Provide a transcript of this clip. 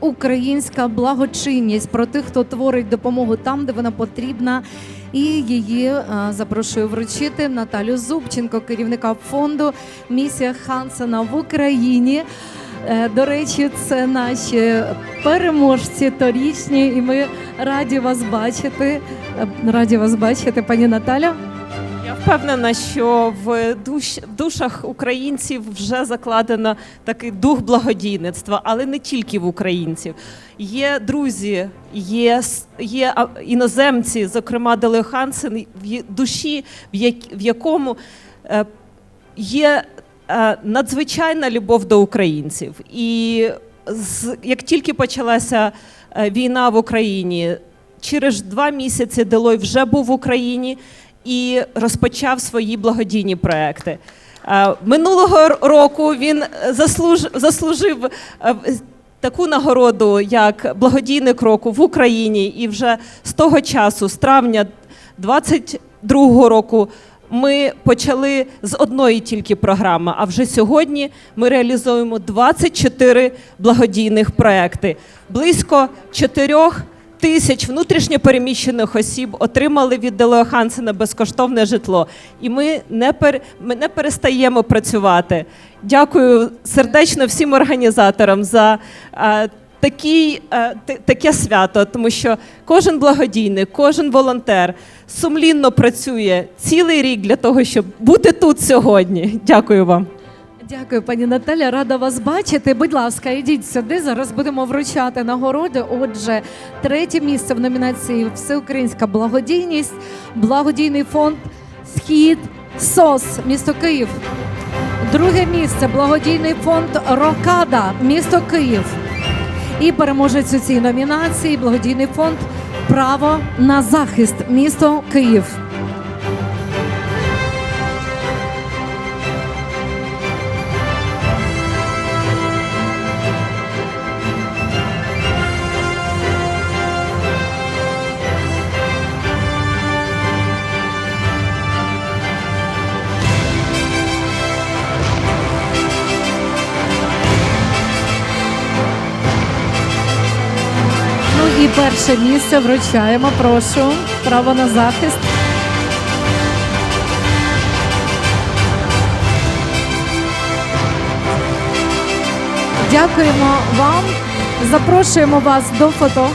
Українська благочинність про тих, хто творить допомогу там, де вона потрібна. І її е, запрошую вручити Наталю Зубченко, керівника фонду Місія Хансена в Україні. Е, До речі, це наші переможці торічні, і ми раді вас бачити. Е, Раді вас бачити, пані Наталя. Я впевнена, що в, душ, душах українців вже закладено такий дух благодійництва, але не тільки в українців. Є друзі, є, є іноземці, зокрема Делео Хансен, в душі, в, як, в якому е, є е, надзвичайна любов до українців. І з, як тільки почалася е, війна в Україні, через два місяці Делой вже був в Україні і розпочав свої благодійні проекти. Е, Минулого року він е, заслуж, заслужив е, таку нагороду, як благодійник року в Україні, і вже з того часу, з травня 22 року, ми почали з одної тільки програми. А вже сьогодні ми реалізуємо 24 благодійних проекти. Близько 4 тисяч внутрішньопереміщених осіб отримали від Делео Хансена безкоштовне житло. І ми не, пер, ми не перестаємо працювати. Дякую сердечно всім організаторам за такий, таке свято, тому що кожен благодійник, кожен волонтер сумлінно працює цілий рік для того, щоб бути тут сьогодні. Дякую вам. Дякую, пані Наталя. Рада вас бачити. Будь ласка, ідіть сюди. Зараз будемо вручати нагороди. Отже, третє місце в номінації Всеукраїнська благодійність, благодійний фонд Схід СОС, місто Київ. Друге місце благодійний фонд Рокада, місто Київ. І переможець у цій номінації благодійний фонд Право на захист, місто Київ. І перше місце вручаємо. Прошу право на захист. Дякуємо вам. Запрошуємо вас до фото.